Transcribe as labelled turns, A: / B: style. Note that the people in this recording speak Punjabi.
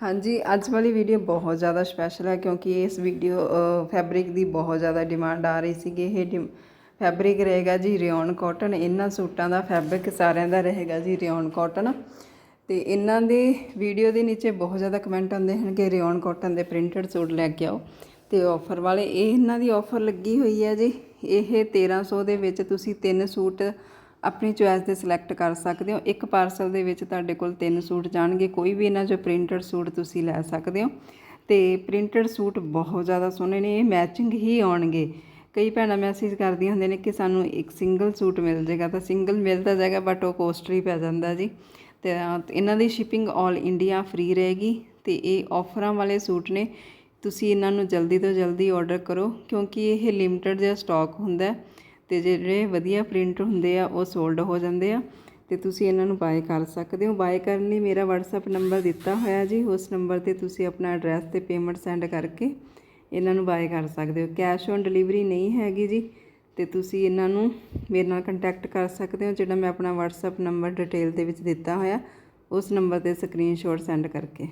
A: ਹਾਂਜੀ, ਅੱਜ ਵਾਲੀ ਵੀਡੀਓ ਬਹੁਤ ਜ਼ਿਆਦਾ ਸਪੈਸ਼ਲ ਹੈ ਕਿਉਂਕਿ ਇਸ ਵੀਡੀਓ ਫੈਬਰਿਕ ਦੀ ਬਹੁਤ ਜ਼ਿਆਦਾ ਡਿਮਾਂਡ ਆ ਰਹੀ ਸੀਗੀ। ਇਹ ਫੈਬਰਿਕ ਰਹੇਗਾ ਜੀ ਰਿਓਨ ਕਾਟਨ ਇਹਨਾਂ ਸੂਟਾਂ ਦਾ ਫੈਬਰਿਕ ਸਾਰਿਆਂ ਦਾ ਰਹੇਗਾ ਜੀ ਰਿਓਨ ਕਾਟਨ ਤੇ ਇਹਨਾਂ ਦੇ ਵੀਡੀਓ ਦੇ ਨੀਚੇ ਬਹੁਤ ਜ਼ਿਆਦਾ ਕਮੈਂਟ ਆਉਂਦੇ ਹਨ ਕਿ ਰਿਓਨ ਕਾਟਨ ਦੇ ਪ੍ਰਿੰਟਡ ਸੂਟ ਲੈ ਕੇ ਆਓ। ਤੇ ਆਫਰ ਵਾਲੇ, ਇਹ ਇਹਨਾਂ ਦੀ ਆਫਰ ਲੱਗੀ ਹੋਈ ਹੈ ਜੀ। ਇਹ 1300 ਦੇ ਵਿੱਚ ਤੁਸੀਂ ਤਿੰਨ ਸੂਟ ਆਪਣੀ ਚੁਆਇਸ ਦੇ ਸਿਲੈਕਟ ਕਰ ਸਕਦੇ ਹੋ। ਇੱਕ ਪਾਰਸਲ ਦੇ ਵਿੱਚ ਤੁਹਾਡੇ ਕੋਲ ਤਿੰਨ ਸੂਟ ਜਾਣਗੇ। ਕੋਈ ਵੀ ਇਹਨਾਂ ਚੋਂ ਪ੍ਰਿੰਟਡ ਸੂਟ ਤੁਸੀਂ ਲੈ ਸਕਦੇ ਹੋ। ਤੇ ਪ੍ਰਿੰਟਡ ਸੂਟ ਬਹੁਤ ਜ਼ਿਆਦਾ ਸੋਹਣੇ ਨੇ, ਇਹ ਮੈਚਿੰਗ ਹੀ ਆਉਣਗੇ। ਕਈ ਭੈਣਾਂ ਮੈਸੇਜ ਕਰਦੀਆਂ ਹੁੰਦੇ ਨੇ ਕਿ ਸਾਨੂੰ ਇੱਕ ਸਿੰਗਲ ਸੂਟ ਮਿਲ ਜਾਏਗਾ। ਤਾਂ ਸਿੰਗਲ ਮਿਲਦਾ ਜਾਏਗਾ, ਬਟ ਉਹ ਕੋਸਟਲੀ ਪੈ ਜਾਂਦਾ ਜੀ। ਤੇ ਇਹਨਾਂ ਦੀ ਸ਼ਿਪਿੰਗ 올 ਇੰਡੀਆ ਫ੍ਰੀ ਰਹੇਗੀ। ਤੇ ਇਹ ਆਫਰਾਂ ਵਾਲੇ ਸੂਟ ਨੇ। ਤੁਸੀਂ ਇਹਨਾਂ ਨੂੰ ਜਲਦੀ ਤੋਂ ਜਲਦੀ ਆਰਡਰ ਕਰੋ, ਕਿਉਂਕਿ ਇਹ ਲਿਮਟਿਡ ਜਿਹਾ ਸਟਾਕ ਹੁੰਦਾ ਹੈ। ਅਤੇ ਜਿਹੜੇ ਵਧੀਆ ਪ੍ਰਿੰਟ ਹੁੰਦੇ ਆ, ਉਹ ਸੋਲਡ ਹੋ ਜਾਂਦੇ ਆ। ਅਤੇ ਤੁਸੀਂ ਇਹਨਾਂ ਨੂੰ ਬਾਏ ਕਰ ਸਕਦੇ ਹੋ। ਬਾਏ ਕਰਨ ਲਈ ਮੇਰਾ WhatsApp ਨੰਬਰ ਦਿੱਤਾ ਹੋਇਆ ਜੀ। ਉਸ ਨੰਬਰ ਤੇ ਤੁਸੀਂ ਆਪਣਾ ਐਡਰੈਸ ਤੇ ਪੇਮੈਂਟ ਸੈਂਡ ਕਰਕੇ ਇਹਨਾਂ ਨੂੰ ਬਾਏ ਕਰ ਸਕਦੇ ਹੋ। ਕੈਸ਼ ਔਨ ਡਿਲੀਵਰੀ ਨਹੀਂ ਹੈਗੀ ਜੀ। ਤੇ ਤੁਸੀਂ ਇਹਨਾਂ ਨੂੰ ਮੇਰੇ ਨਾਲ ਕੰਟੈਕਟ ਕਰ ਸਕਦੇ ਹੋ, ਜਿਹੜਾ ਮੈਂ ਆਪਣਾ WhatsApp ਨੰਬਰ ਡਿਟੇਲ ਦੇ ਵਿੱਚ ਦਿੱਤਾ ਹੋਇਆ। ਉਸ ਨੰਬਰ ਤੇ ਸਕਰੀਨਸ਼ਾਟ ਸੈਂਡ ਕਰਕੇ।